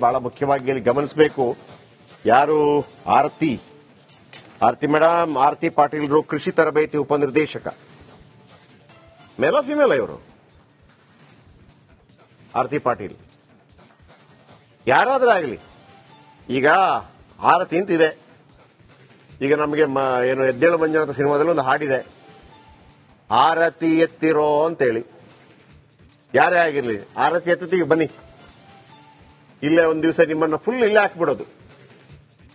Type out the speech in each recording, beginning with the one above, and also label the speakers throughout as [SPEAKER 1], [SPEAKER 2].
[SPEAKER 1] ಬಹಳ ಮುಖ್ಯವಾಗಿ ಇಲ್ಲಿ ಗಮನಿಸಬೇಕು. ಯಾರು ಆರತಿ? ಆರತಿ ಮೇಡಮ್, ಆರತಿ ಪಾಟೀಲ್ರು ಕೃಷಿ ತರಬೇತಿ ಉಪನಿರ್ದೇಶಕ. ಮೇಲ ಫಿಮೇಲ ಇವರು? ಆರತಿ ಪಾಟೀಲ್. ಯಾರಾದ್ರೂ ಆಗಲಿ. ಈಗ ಆರತಿ ಅಂತಿದೆ. ಈಗ ನಮಗೆ ಏನು ಎದ್ದೇಳು ಮಂಜನಾಥ ಸಿನಿಮಾದಲ್ಲಿ ಒಂದು ಹಾಡಿದೆ. ಆರತಿ ಎತ್ತಿರೋ ಅಂತೇಳಿ. ಯಾರೇ ಆಗಿರ್ಲಿ, ಆರತಿ ಎತ್ತಿಗೆ ಬನ್ನಿ. ಇಲ್ಲೇ ಒಂದ್ ದಿವಸ ನಿಮ್ಮನ್ನ ಫುಲ್ ಇಲ್ಲೇ ಹಾಕ್ಬಿಡೋದು.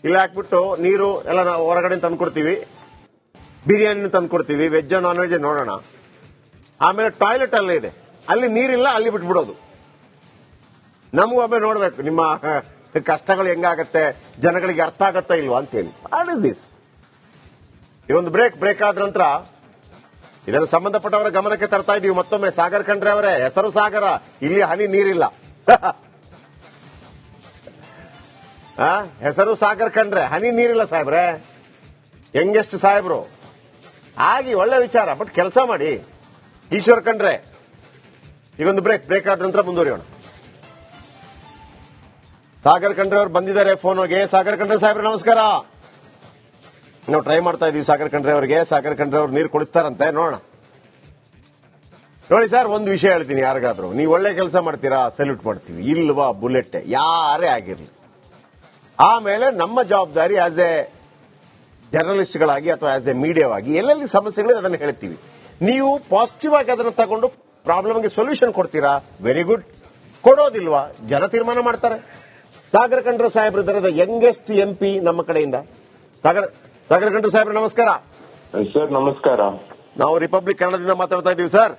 [SPEAKER 1] ಇಲ್ಲೇ ಹಾಕ್ಬಿಟ್ಟು ನೀರು ಎಲ್ಲ ನಾವು ಹೊರಗಡೆ ತಂದ್ಕೊಡ್ತೀವಿ. ಬಿರಿಯಾನಿ ತಂದ್ಕೊಡ್ತೀವಿ ವೆಜ್ ನಾನ್ ವೆಜ್ ನೋಡೋಣ. ಆಮೇಲೆ ಟಾಯ್ಲೆಟ್ ಅಲ್ಲೇ ಇದೆ. ಅಲ್ಲಿ ನೀರಿಲ್ಲ, ಅಲ್ಲಿ ಬಿಟ್ಬಿಡೋದು. ನಮಗೂ ಒಮ್ಮೆ ನೋಡ್ಬೇಕು, ನಿಮ್ಮ ಕಷ್ಟಗಳು ಹೆಂಗಾಗತ್ತೆ, ಜನಗಳಿಗೆ ಅರ್ಥ ಆಗತ್ತಾ ಇಲ್ವಾ ಅಂತೇಳಿ. ವಾಟ್ ಇಸ್ ದಿಸ್ ಈ ಒಂದು ಬ್ರೇಕ್ ಬ್ರೇಕ್ ಆದ ನಂತರ ಇದನ್ನು ಸಂಬಂಧಪಟ್ಟವರ ಗಮನಕ್ಕೆ ತರ್ತಾ ಇದೀವಿ ಮತ್ತೊಮ್ಮೆ. ಸಾಗರ್ ಖಂಡ್ರೆ ಅವರೇ, ಹೆಸರು ಸಾಗರ, ಇಲ್ಲಿ ಹನಿ ನೀರಿಲ್ಲ. ಹೆಸರು ಸಾಗರ್ ಕಂಡ್ರೆ ಹನಿ ನೀರಿಲ್ಲ ಸಾಹೇಬ್ರೆ. ಹೆಂಗೆಷ್ಟು ಸಾಹೇಬ್ರು? ಆಗಿ ಒಳ್ಳೆ ವಿಚಾರ ಬಟ್ ಕೆಲಸ ಮಾಡಿ. ಈಶ್ವರ್ ಕಂಡ್ರೆ, ಈಗೊಂದು ಬ್ರೇಕ್ ಬ್ರೇಕ್ ಆದ ನಂತರ ಮುಂದುವರಿಯೋಣ. ಸಾಗರ್ ಕಂಡ್ರೆ ಅವ್ರು ಬಂದಿದ್ದಾರೆ ಫೋನ್ ಹೋಗಿ ಸಾಗರ್ ಕಂಡ್ರೆ ಸಾಹೇಬ್ರೆ, ನಮಸ್ಕಾರ. ನಾವು ಟ್ರೈ ಮಾಡ್ತಾ ಇದೀವಿ ಸಾಗರ್ ಕಂಡ್ರೆ ಅವರಿಗೆ. ಸಾಗರ್ ಕಂಡ್ರೆ ಅವ್ರು ನೀರು ಕೊಡಿಸ್ತಾರಂತೆ, ನೋಡೋಣ. ನೋಡಿ ಸರ್, ಒಂದು ವಿಷಯ ಹೇಳ್ತೀನಿ ಯಾರಿಗಾದ್ರು. ನೀವು ಒಳ್ಳೆ ಕೆಲಸ ಮಾಡ್ತೀರಾ ಸಲ್ಯೂಟ್ ಮಾಡ್ತೀವಿ. ಇಲ್ವಾ, ಬುಲೆಟ್, ಯಾರೇ ಆಗಿರ್ಲಿ. ಆಮೇಲೆ ನಮ್ಮ ಜವಾಬ್ದಾರಿ ಆಸ್ ಎ ಜರ್ನಲಿಸ್ಟ್ಗಳಾಗಿ ಅಥವಾ ಆಸ್ ಎ ಮೀಡಿಯಾವಾಗಿ ಎಲ್ಲೆಲ್ಲಿ ಸಮಸ್ಯೆಗಳಿದೆ ಅದನ್ನು ಹೇಳ್ತೀವಿ. ನೀವು ಪಾಸಿಟಿವ್ ಆಗಿ ಅದನ್ನು ತಗೊಂಡು ಪ್ರಾಬ್ಲಮ್ಗೆ ಸೊಲ್ಯೂಷನ್ ಕೊಡ್ತೀರಾ? ವೆರಿ ಗುಡ್ ಕೊಡೋದಿಲ್ವಾ? ಜನ ತೀರ್ಮಾನ ಮಾಡ್ತಾರೆ. ಸಾಗರ ಕಂಡ್ರ ಸಾಹೇಬ್ರ ದರದ ಯಂಗೆಸ್ಟ್ ಎಂಪಿ ನಮ್ಮ ಕಡೆಯಿಂದ. ಸಾಗರ ಸಾಗರ ಕಂಡ್ರ ಸಾಹೇಬ್ರ ನಮಸ್ಕಾರ.
[SPEAKER 2] ಸರ್ ನಮಸ್ಕಾರ.
[SPEAKER 1] ನಾವು ರಿಪಬ್ಲಿಕ್ ಕನ್ನಡದಿಂದ ಮಾತಾಡ್ತಾ ಇದ್ದೀವಿ ಸರ್.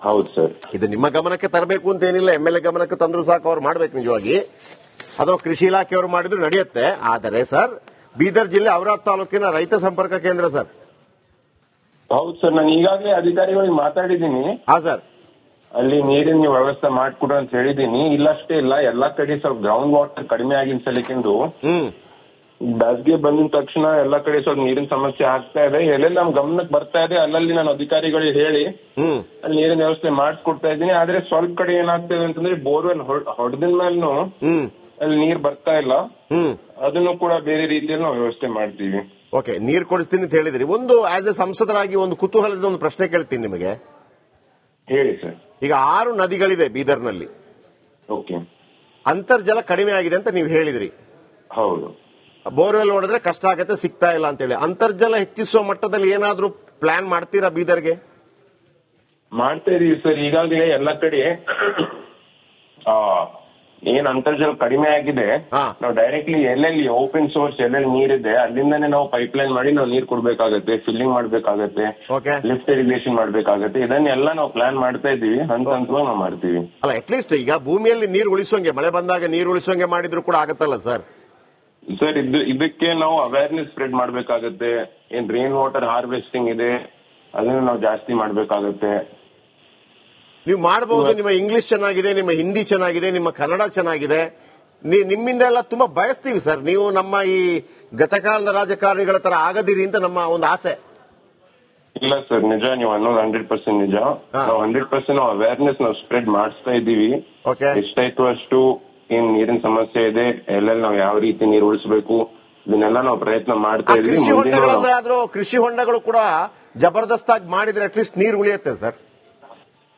[SPEAKER 2] ಹೌದು ಸರ್.
[SPEAKER 1] ಇದು ನಿಮ್ಮ ಗಮನಕ್ಕೆ ತರಬೇಕು ಅಂತ ಏನಿಲ್ಲ. ಎಂ ಎಲ್ ಎ ಗಮನಕ್ಕೆ ತಂದ್ರು ಸಾಕು ಅವ್ರು ಮಾಡ್ಬೇಕು ನಿಜವಾಗಿ. ಅಥವಾ ಕೃಷಿ ಇಲಾಖೆಯವರು ಮಾಡಿದ್ರು ನಡೆಯುತ್ತೆ. ಆದರೆ ಸರ್ ಬೀದರ್ ಜಿಲ್ಲೆ ಅವರ ತಾಲೂಕಿನ ರೈತ ಸಂಪರ್ಕ ಕೇಂದ್ರ ಸರ್.
[SPEAKER 2] ಹೌದು ಸರ್. ನಾನು ಈಗಾಗಲೇ ಅಧಿಕಾರಿಗಳಿಗೆ ಮಾತಾಡಿದ್ದೀನಿ.
[SPEAKER 1] ಹಾ ಸರ್.
[SPEAKER 2] ಅಲ್ಲಿ ನೀರಿನ ವ್ಯವಸ್ಥೆ ಮಾಡ್ಕೊಡು ಅಂತ ಹೇಳಿದೀನಿ ಇಲ್ಲಷ್ಟೇ ಇಲ್ಲ ಎಲ್ಲಾ ಕಡೆ ಸ್ವಲ್ಪ ಗ್ರೌಂಡ್ ವಾಟರ್ ಕಡಿಮೆ ಆಗಿನ ಸಲಿಕೆಂದು
[SPEAKER 1] ಹ್ಮ್.
[SPEAKER 2] ಬೇಸಿಗೆ ಬಂದಿದ ತಕ್ಷಣ ಎಲ್ಲಾ ಕಡೆ ಸ್ವಲ್ಪ ನೀರಿನ ಸಮಸ್ಯೆ ಆಗ್ತಾ ಇದೆ. ಎಲ್ಲೆಲ್ಲಿ ನಮ್ ಗಮನಕ್ಕೆ ಬರ್ತಾ ಇದೆ ಅಲ್ಲಲ್ಲಿ ನಾನು ಅಧಿಕಾರಿಗಳಿಗೆ ಹೇಳಿ
[SPEAKER 1] ಹ್ಮ್.
[SPEAKER 2] ಅಲ್ಲಿ ನೀರಿನ ವ್ಯವಸ್ಥೆ ಮಾಡಿಸ್ಕೊಡ್ತಾ ಇದ್ದೀನಿ. ಆದ್ರೆ ಸ್ವಲ್ಪ ಕಡೆ ಏನಾಗ್ತದೆ ಅಂತಂದ್ರೆ ಬೋರ್ವೆಲ್ ಹೊಡೆದಿನ ಮೇಲೂ
[SPEAKER 1] ಹ್ಮ್.
[SPEAKER 2] ಅಲ್ಲಿ ನೀರ್ ಬರ್ತಾ ಇಲ್ಲ.
[SPEAKER 1] ಹ್ಮ್.
[SPEAKER 2] ಅದನ್ನು ಕೂಡ ಬೇರೆ ರೀತಿಯಲ್ಲಿ ನಾವು ವ್ಯವಸ್ಥೆ ಮಾಡ್ತೀವಿ.
[SPEAKER 1] ಓಕೆ ನೀರ್ ಕೊಡಿಸ್ತೀನಿ ಅಂತ ಹೇಳಿದ್ರಿ. ಒಂದು ಆಸ್ ಎ ಸಂಸದರಾಗಿ ಒಂದು ಕುತೂಹಲದ ಒಂದು ಪ್ರಶ್ನೆ ಕೇಳ್ತೀನಿ ನಿಮಗೆ.
[SPEAKER 2] ಹೇಳಿ ಸರ್.
[SPEAKER 1] ಈಗ ಆರು ನದಿಗಳಿದೆ ಬೀದರ್ನಲ್ಲಿ.
[SPEAKER 2] ಓಕೆ.
[SPEAKER 1] ಅಂತರ್ಜಲ ಕಡಿಮೆ ಆಗಿದೆ ಅಂತ ನೀವು ಹೇಳಿದ್ರಿ.
[SPEAKER 2] ಹೌದು.
[SPEAKER 1] ಬೋರ್ವೆಲ್ ಹೊಡೆದ್ರೆ ಕಷ್ಟ ಆಗತ್ತೆ ಸಿಗ್ತಾ ಇಲ್ಲ ಅಂತೇಳಿ. ಅಂತರ್ಜಲ ಹೆಚ್ಚಿಸುವ ಮಟ್ಟದಲ್ಲಿ ಏನಾದ್ರೂ ಪ್ಲಾನ್ ಮಾಡ್ತೀರಾ ಬೀದರ್ಗೆ?
[SPEAKER 2] ಮಾಡ್ತಾ ಇದೀವಿ ಸರ್. ಈಗಾಗಲೇ ಎಲ್ಲ ಕಡೆ ಆ, ಏನ್ ಅಂತರ್ಜಲ ಕಡಿಮೆ ಆಗಿದೆ. ನಾವು ಡೈರೆಕ್ಟ್ಲಿ ಎಲ್ಲೆಲ್ಲಿ ಓಪನ್ ಸೋರ್ಸ್ ಎಲ್ಲೆಲ್ಲಿ ನೀರಿದೆ ಅಲ್ಲಿಂದಾನೇ ನಾವು ಪೈಪ್ ಲೈನ್ ಮಾಡಿ ನಾವು ನೀರ್ ಕೊಡ್ಬೇಕಾಗತ್ತೆ ಫಿಲ್ಲಿಂಗ್ ಮಾಡ್ಬೇಕಾಗತ್ತೆ ಲಿಫ್ಟ್ ಇರಿಗೇಷನ್ ಮಾಡ್ಬೇಕಾಗತ್ತೆ. ಇದನ್ನೆಲ್ಲ ನಾವು ಪ್ಲಾನ್ ಮಾಡ್ತಾ ಇದೀವಿ ಹಂತ ಹಂತವಾಗಿ ನಾವು ಮಾಡ್ತೀವಿ.
[SPEAKER 1] ಅಲ್ಲ ಅಟ್ಲೀಸ್ಟ್ ಈಗ ಭೂಮಿಯಲ್ಲಿ ನೀರು ಉಳಿಸೋಂಗೆ ಮಳೆ ಬಂದಾಗ ನೀರು ಉಳಿಸೋಂಗೆ ಮಾಡಿದ್ರು ಕೂಡ ಆಗತ್ತಲ್ಲ ಸರ್?
[SPEAKER 2] ಸರ್ ಇದು ಇದಕ್ಕೆ ನಾವು ಅವೇರ್ನೆಸ್ ಸ್ಪ್ರೆಡ್ ಮಾಡ್ಬೇಕಾಗತ್ತೆ. ಏನ್ ರೈನ್ ವಾಟರ್ ಹಾರ್ವೆಸ್ಟಿಂಗ್ ಇದೆ ಅದನ್ನ ನಾವು ಜಾಸ್ತಿ ಮಾಡ್ಬೇಕಾಗತ್ತೆ.
[SPEAKER 1] ನೀವು ಮಾಡಬಹುದು ನಿಮ್ಮ ಇಂಗ್ಲಿಷ್ ಚೆನ್ನಾಗಿದೆ ನಿಮ್ಮ ಹಿಂದಿ ಚೆನ್ನಾಗಿದೆ ನಿಮ್ಮ ಕನ್ನಡ ಚೆನ್ನಾಗಿದೆ. ನಿಮ್ಮಿಂದ ಎಲ್ಲ ತುಂಬಾ ಬಯಸ್ತೀವಿ ಸರ್. ನೀವು ನಮ್ಮ ಈ ಗತಕಾಲದ ರಾಜಕಾರಣಿಗಳ ತರ ಆಗದಿರಿ ಅಂತ ನಮ್ಮ ಒಂದು ಆಸೆ.
[SPEAKER 2] ಇಲ್ಲ ಸರ್ ನಿಜ ನೀವು ಅನ್ನೋದು ಹಂಡ್ರೆಡ್ ಪರ್ಸೆಂಟ್ ನಿಜ. ನಾವು ಹಂಡ್ರೆಡ್ ಪರ್ಸೆಂಟ್ ನಾವು ಅವೇರ್ನೆಸ್ ನಾವು ಸ್ಪ್ರೆಡ್ ಮಾಡಿಸ್ತಾ ಇದ್ದೀವಿ.
[SPEAKER 1] ಓಕೆ
[SPEAKER 2] ಎಷ್ಟಾಯ್ತು ಅಷ್ಟು ಏನ್ ನೀರಿನ ಸಮಸ್ಯೆ ಇದೆ ಎಲ್ಲೆಲ್ಲಿ ನಾವು ಯಾವ ರೀತಿ ನೀರು ಉಳಿಸಬೇಕು ಇದನ್ನೆಲ್ಲ ನಾವು ಪ್ರಯತ್ನ ಮಾಡ್ತಾ ಇದ್ದೀವಿ
[SPEAKER 1] ಕೃಷಿ ಆದ್ರೂ ಕೃಷಿ ಹೊಂಡಗಳು ಕೂಡ ಜಬರ್ದಸ್ತಾಗಿ ಮಾಡಿದ್ರೆ ಅಟ್ಲೀಸ್ಟ್ ನೀರು ಉಳಿಯುತ್ತೆ ಸರ್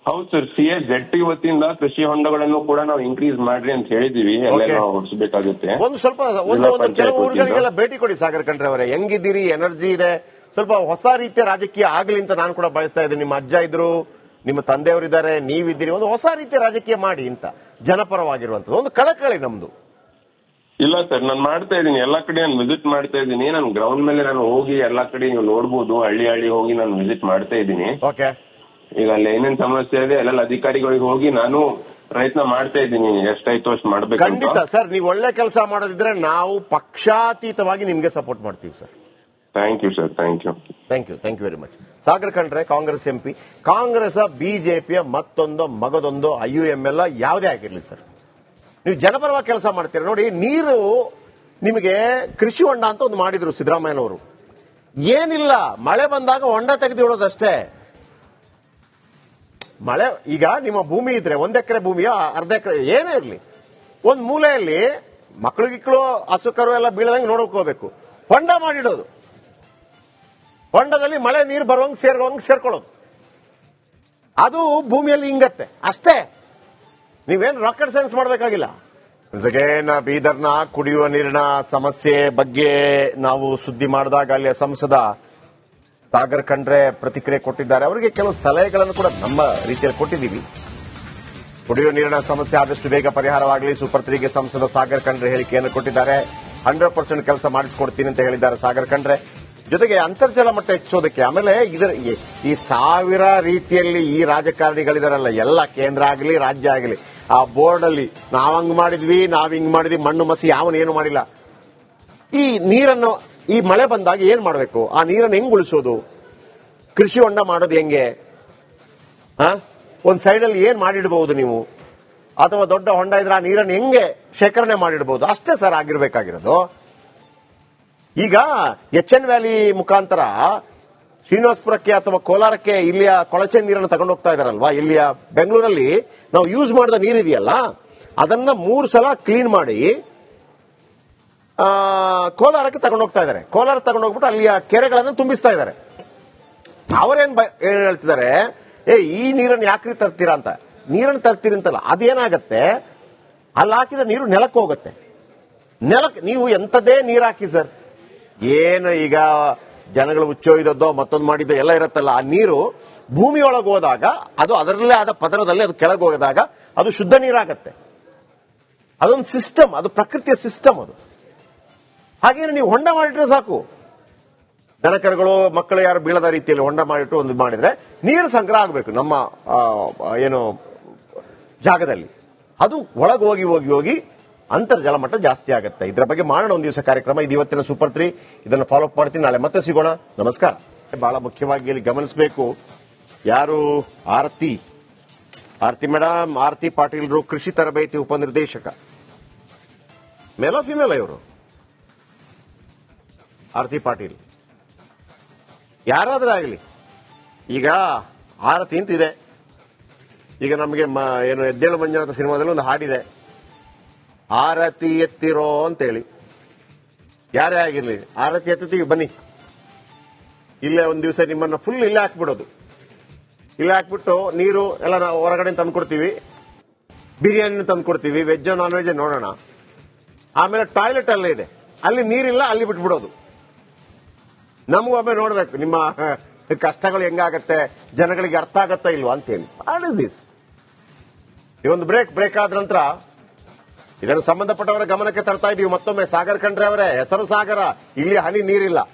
[SPEAKER 2] ಹೌದು sir C S Z T ವತಿಯಿಂದ ಕೃಷಿ ಹೊಂಡಗಳನ್ನು ಕೂಡ ನಾವು ಇನ್ಕ್ರೀಸ್ ಮಾಡ್ರಿ ಅಂತ ಹೇಳಿದೀವಿ. ಎಲ್ಲ ಹೊಡಿಸಬೇಕಾಗುತ್ತೆ
[SPEAKER 1] ಒಂದು ಸ್ವಲ್ಪ ಒಂದು ಒಂದು ಕೆಲವು ಊರುಗಳಿಗೆಲ್ಲ ಭೇಟಿ ಕೊಡಿ ಸಾಗರ್ ಕಂಡ್ರೆ ಅವರೇ. ಹೆಂಗಿದ್ದೀರಿ? ಎನರ್ಜಿ ಇದೆ. ಸ್ವಲ್ಪ ಹೊಸ ರೀತಿಯ ರಾಜಕೀಯ ಆಗಲಿ ಅಂತ ನಾನು ಕೂಡ ಬಯಸ್ತಾ ಇದ್ದೀನಿ. ನಿಮ್ಮ ಅಜ್ಜ ಇದ್ರು ನಿಮ್ಮ ತಂದೆಯವರಿದ್ದಾರೆ ನೀವಿದ್ದೀರಿ ಒಂದು ಹೊಸ ರೀತಿಯ ರಾಜಕೀಯ ಮಾಡಿ ಅಂತ ಜನಪರವಾಗಿರುವಂತದ್ದು ಒಂದು ಕಳಕಳಿ ನಮ್ದು.
[SPEAKER 2] ಇಲ್ಲ ಸರ್ ನಾನು ಮಾಡ್ತಾ ಇದ್ದೀನಿ. ಎಲ್ಲಾ ಕಡೆ ನಾನು ವಿಸಿಟ್ ಮಾಡ್ತಾ ಇದ್ದೀನಿ. ನಾನು ಗ್ರೌಂಡ್ ಮೇಲೆ ನಾನು ಹೋಗಿ ಎಲ್ಲಾ ಕಡೆ ನೀವು ನೋಡ್ಬೋದು. ಹಳ್ಳಿ ಹಳ್ಳಿ ಹೋಗಿ ನಾನು ವಿಸಿಟ್ ಮಾಡ್ತಾ ಇದ್ದೀನಿ.
[SPEAKER 1] ಓಕೆ
[SPEAKER 2] ಈಗ ಅಲ್ಲಿ ಏನೇನ್ ಸಮಸ್ಯೆ ಇದೆ ಅಲ್ಲೆಲ್ಲ ಅಧಿಕಾರಿಗಳಿಗೆ ಹೋಗಿ ನಾನು ಪ್ರಯತ್ನ ಮಾಡ್ತಾ ಇದ್ದೀನಿ. ಎಷ್ಟಾಯ್ತು ಅಷ್ಟು ಮಾಡ್ಬೇಕು
[SPEAKER 1] ಖಂಡಿತ. ಸರ್ ನೀವು ಒಳ್ಳೆ ಕೆಲಸ ಮಾಡೋದಿದ್ರೆ ನಾವು ಪಕ್ಷಾತೀತವಾಗಿ ನಿಮ್ಗೆ ಸಪೋರ್ಟ್ ಮಾಡ್ತೀವಿ sir.
[SPEAKER 2] Thank you sir thank you
[SPEAKER 1] thank you thank you very much Sagar Khandre Congress MP Congress ಬಿಜೆಪಿಯ ಮತ್ತೊಂದು ಮಗದೊಂದು ಐ ಯು ಎಲ್ಲ ಯಾವುದೇ ಆಗಿರಲಿ ಸರ್ ನೀವು ಜನಪರವಾಗಿ ಕೆಲಸ ಮಾಡ್ತೀರ. ನೋಡಿ, ನೀರು ನಿಮಗೆ ಕೃಷಿ ಹೊಂಡ ಅಂತ ಒಂದು ಮಾಡಿದ್ರು ಸಿದ್ದರಾಮಯ್ಯನವರು. ಏನಿಲ್ಲ, ಮಳೆ ಬಂದಾಗ ಹೊಂಡ ತೆಗೆದಿಡೋದಷ್ಟೇ ಮಳೆ, ಈಗ ನಿಮ್ಮ ಭೂಮಿ ಇದ್ರೆ, ಒಂದ್ ಎಕರೆ ಭೂಮಿಯ ಅರ್ಧ ಎಕರೆ, ಏನೇ ಇರಲಿ, ಒಂದ್ ಮೂಲೆಯಲ್ಲಿ ಮಕ್ಕಳು ಗಿಕ್ಕಳು ಹಸುಕರು ಎಲ್ಲ ಬೀಳದಂಗೆ ನೋಡ್ಕೋಬೇಕು ಹೊಂಡ ಮಾಡಿಡೋದು. ಹೊಂಡದಲ್ಲಿ ಮಳೆ, ನೀರು ಬರುವಂಗೆ ಸೇರ್ಕೊಂಗ್ ಸೇರ್ಕೊಳ್ಳೋದು. ಅದು ಭೂಮಿಯಲ್ಲಿ ಹಿಂಗತ್ತೆ ಅಷ್ಟೇ. ನೀವೇನು ರಾಕೆಟ್ ಸೈನ್ಸ್ ಮಾಡಬೇಕಾಗಿಲ್ಲ. ಅಗೇನ್ ಬೀದರ್ನ ಕುಡಿಯುವ ನೀರಿನ ಸಮಸ್ಯೆ ಬಗ್ಗೆ ನಾವು ಸುದ್ದಿ ಮಾಡಿದಾಗ ಅಲ್ಲಿಯ ಸಂಸದ ಸಾಗರ್ ಖಂಡ್ರೆ ಪ್ರತಿಕ್ರಿಯೆ ಕೊಟ್ಟಿದ್ದಾರೆ. ಅವರಿಗೆ ಕೆಲವು ಸಲಹೆಗಳನ್ನು ಕೂಡ ನಮ್ಮ ರೀತಿಯಲ್ಲಿ ಕೊಟ್ಟಿದ್ದೀವಿ. ಕುಡಿಯುವ ನೀರಿನ ಸಮಸ್ಯೆ ಆದಷ್ಟು ಬೇಗ ಪರಿಹಾರವಾಗಲಿ. ಸೂಪರ್ ತ್ರೀಗೆ ಸಂಸದ ಸಾಗರ್ ಖಂಡ್ರೆ ಹೇಳಿಕೆಯನ್ನು ಕೊಟ್ಟಿದ್ದಾರೆ. ಹಂಡ್ರೆಡ್ ಪರ್ಸೆಂಟ್ ಕೆಲಸ ಮಾಡಿಸಿಕೊಡ್ತೀನಿ ಅಂತ ಹೇಳಿದ್ದಾರೆ ಸಾಗರ್ ಖಂಡ್ರೆ. ಜೊತೆಗೆ ಅಂತರ್ಜಲ ಮಟ್ಟ ಹೆಚ್ಚೋದಕ್ಕೆ ಆಮೇಲೆ ಇದರ ಈ- ಸಾವಿರ ರೀತಿಯಲ್ಲಿ ಈ ರಾಜಕಾರಣಿಗಳಿದಾರಲ್ಲ, ಎಲ್ಲ ಕೇಂದ್ರ ಆಗಲಿ, ರಾಜ್ಯ ಆಗಲಿ, ಆ ಬೋರ್ಡ್ ಅಲ್ಲಿ ನಾವ್ ಹಂಗ್ ಮಾಡಿದ್ವಿ, ನಾವ್ ಹಿಂಗ್ ಮಾಡಿದ್ವಿ, ಮಣ್ಣು ಮಸಿ ಯಾವನೇನು ಮಾಡಿಲ್ಲ. ಈ ನೀರನ್ನು, ಈ ಮಳೆ ಬಂದಾಗ ಏನ್ ಮಾಡಬೇಕು? ಆ ನೀರನ್ನು ಹೆಂಗ್ ಉಳಿಸೋದು? ಕೃಷಿ ಹೊಂಡ ಮಾಡೋದು ಹೆಂಗೆ? ಒಂದ್ ಸೈಡ್ ಅಲ್ಲಿ ಏನ್ ಮಾಡಿಡಬಹುದು ನೀವು? ಅಥವಾ ದೊಡ್ಡ ಹೊಂಡ ಇದ್ರೆ ಆ ನೀರನ್ನು ಹೆಂಗೆ ಶೇಖರಣೆ ಮಾಡಿಡಬಹುದು? ಅಷ್ಟೇ ಸರ್ ಆಗಿರ್ಬೇಕಾಗಿರೋದು. ಈಗ ಎಚ್ ಎನ್ ವ್ಯಾಲಿ ಮುಖಾಂತರ ಶ್ರೀನಿವಾಸಪುರಕ್ಕೆ ಅಥವಾ ಕೋಲಾರಕ್ಕೆ ಇಲ್ಲಿಯ ಕೊಳಚೆ ನೀರನ್ನು ತಗೊಂಡು ಹೋಗ್ತಾ ಇದಾರಲ್ವಾ ಇಲ್ಲಿಯ ಬೆಂಗಳೂರಲ್ಲಿ ನಾವು ಯೂಸ್ ಮಾಡಿದ ನೀರಿದೆಯಲ್ಲ, ಅದನ್ನ ಮೂರು ಸಲ ಕ್ಲೀನ್ ಮಾಡಿ ಕೋಲಾರಕ್ಕೆ ತಗೊಂಡು ಹೋಗ್ತಾ ಇದ್ದಾರೆ. ಕೋಲಾರ ತಗೊಂಡು ಹೋಗ್ಬಿಟ್ಟು ಅಲ್ಲಿಯ ಕೆರೆಗಳನ್ನು ತುಂಬಿಸ್ತಾ ಇದ್ದಾರೆ. ಅವರೇನ್ ಹೇಳ್ತಿದ್ದಾರೆ? ಏ, ಈ ನೀರನ್ನು ಯಾಕ್ರಿ ತರ್ತೀರಾ ಅಂತ. ನೀರನ್ನು ತರ್ತೀರಿ ಅಂತಲ್ಲ, ಅದೇನಾಗತ್ತೆ? ಅಲ್ಲಿ ಹಾಕಿದ ನೀರು ನೆಲಕ್ಕೆ ಹೋಗುತ್ತೆ. ನೆಲಕ್ಕೆ ನೀವು ಎಂತದೇ ನೀರು ಹಾಕಿ ಸರ್ ಏನು ಈಗ ಜನಗಳು ಹುಚ್ಚೊಯ್ದದ್ದೋ ಮತ್ತೊಂದು ಮಾಡಿದ್ದೋ ಎಲ್ಲ ಇರುತ್ತಲ್ಲ, ಆ ನೀರು ಭೂಮಿಯೊಳಗೆ ಹೋದಾಗ, ಅದು ಅದರಲ್ಲೇ ಆದ ಪದರದಲ್ಲಿ ಅದು ಕೆಳಗೆ ಹೋದಾಗ ಅದು ಶುದ್ಧ ನೀರಾಗತ್ತೆ. ಅದೊಂದು ಸಿಸ್ಟಮ್, ಅದು ಪ್ರಕೃತಿಯ ಸಿಸ್ಟಮ್ ಅದು. ಹಾಗೇನು ನೀವು ಹೊಂಡ ಮಾಡಿಟ್ರೆ ಸಾಕು. ದನಕರುಗಳು, ಮಕ್ಕಳು ಯಾರು ಬೀಳದ ರೀತಿಯಲ್ಲಿ ಹೊಂಡ ಮಾಡಿಟ್ಟು ಒಂದು ಮಾಡಿದ್ರೆ ನೀರು ಸಂಗ್ರಹ ಆಗಬೇಕು ನಮ್ಮ ಏನು ಜಾಗದಲ್ಲಿ. ಅದು ಒಳಗೆ ಹೋಗಿ ಹೋಗಿ ಹೋಗಿ ಅಂತರ್ಜಲ ಮಟ್ಟ ಜಾಸ್ತಿ ಆಗುತ್ತೆ. ಇದರ ಬಗ್ಗೆ ಮಾಡೋಣ ಒಂದು ದಿವಸ ಕಾರ್ಯಕ್ರಮ. ಇದು ಇವತ್ತಿನ ಸೂಪರ್ ತ್ರೀ ಇದನ್ನು ಫಾಲೋ ಅಪ್ ಮಾಡ್ತೀನಿ. ನಾಳೆ ಮತ್ತೆ ಸಿಗೋಣ. ನಮಸ್ಕಾರ. ಬಹಳ ಮುಖ್ಯವಾಗಿ ಇಲ್ಲಿ ಗಮನಿಸಬೇಕು. ಯಾರು? ಆರತಿ. ಆರತಿ ಮೇಡಮ್, ಆರತಿ ಪಾಟೀಲ್ರು, ಕೃಷಿ ತರಬೇತಿ ಉಪನಿರ್ದೇಶಕ. ಮೇಲೋ ಫಿಮೇಲ ಇವರು? ಆರತಿ ಪಾಟೀಲ್. ಯಾರಾದ್ರೂ ಆಗಲಿ. ಈಗ ಆರತಿ ಅಂತ ಇದೆ ಈಗ ನಮಗೆ ಏನು ಎದ್ದೇಳು ಮಂಜುನಾಥ ಸಿನಿಮಾದಲ್ಲಿ ಒಂದು ಹಾಡಿದೆ. ಆರತಿ ಎತ್ತಿರೋ ಅಂತೇಳಿ. ಯಾರೇ ಆಗಿರ್ಲಿ, ಆರತಿ ಎತ್ತೀವಿ ಬನ್ನಿ. ಇಲ್ಲೇ ಒಂದ್ ದಿವಸ ನಿಮ್ಮನ್ನ ಫುಲ್ ಇಲ್ಲೇ ಹಾಕ್ಬಿಡೋದು. ಇಲ್ಲೇ ಹಾಕ್ಬಿಟ್ಟು ನೀರು ಎಲ್ಲ ನಾವು ಹೊರಗಡೆ ತಂದ್ಕೊಡ್ತೀವಿ. ಬಿರಿಯಾನಿ ತಂದ್ಕೊಡ್ತೀವಿ ವೆಜ್ ನಾನ್ ವೆಜ್ ನೋಡೋಣ. ಆಮೇಲೆ ಟಾಯ್ಲೆಟ್ ಅಲ್ಲೇ ಇದೆ. ಅಲ್ಲಿ ನೀರಿಲ್ಲ, ಅಲ್ಲಿ ಬಿಟ್ಬಿಡೋದು. ನಮಗೂ ಒಮ್ಮೆ ನೋಡ್ಬೇಕು, ನಿಮ್ಮ ಕಷ್ಟಗಳು ಹೆಂಗಾಗತ್ತೆ, ಜನಗಳಿಗೆ ಅರ್ಥ ಆಗತ್ತಾ ಇಲ್ವಾ ಅಂತೇಳಿ. ವಾಟ್ ಇಸ್ ದಿಸ್ ಈ ಒಂದು ಬ್ರೇಕ್ ಬ್ರೇಕ್ ಆದ ನಂತರ ಇದನ್ನು ಸಂಬಂಧಪಟ್ಟವರ ಗಮನಕ್ಕೆ ತರ್ತಾ ಇದೀವಿ. ಮತ್ತೊಮ್ಮೆ ಸಾಗರ್ ಖಂಡ್ರೆ ಅವರೇ ಹೆಸರು ಸಾಗರ ಇಲ್ಲಿ ಹನಿ ನೀರಿಲ್ಲ.